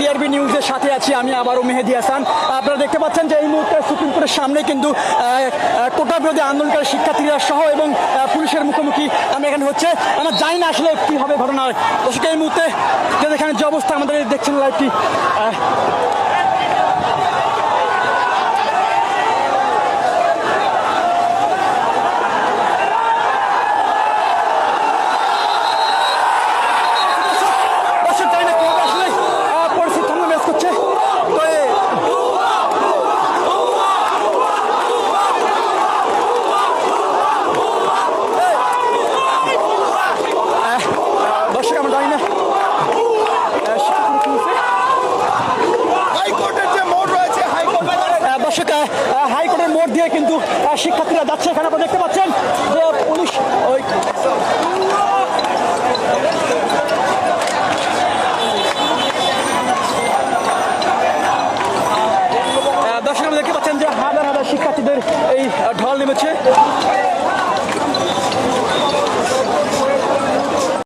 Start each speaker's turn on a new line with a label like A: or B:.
A: DRB নিউজের সাথে আছি আমি আবারও মেহেদি হাসান। আপনারা দেখতে পাচ্ছেন যে এই মুহূর্তে সুপ্রিম কোর্টের সামনে কিন্তু কোটা বিরোধী আন্দোলনকারী শিক্ষার্থীরা সহ এবং পুলিশের মুখোমুখি আমি এখানে হচ্ছে। আমরা জানি না আসলে কী হবে ঘটনা দর্শক, এই মুহূর্তে এখানে যে অবস্থা আমাদের দেখছেন লাইভটি আহ, দর্শক জানি না কীভাবে আসলে আহ, পরিস্থিতি সামনে ম্যাচ করছে তো এ- আহ, দর্শক আমরা জানি না আহ, শিক্ষার্থীরা কি হচ্ছে?
B: হাইকোর্টের যে মোড় রয়েছে হাইকোর্টের
A: আহ, দর্শক আহ, আহ, হাইকোর্টের মোড় দিয়ে কিন্তু শিক্ষার্থীরা যাচ্ছে এখানে আপনি দেখতে পাচ্ছেন যে পুলিশ ওই দর্শক দেখতে পাচ্ছেন যে হাজার হাজার শিক্ষার্থীদের এই ঢল নেমেছে।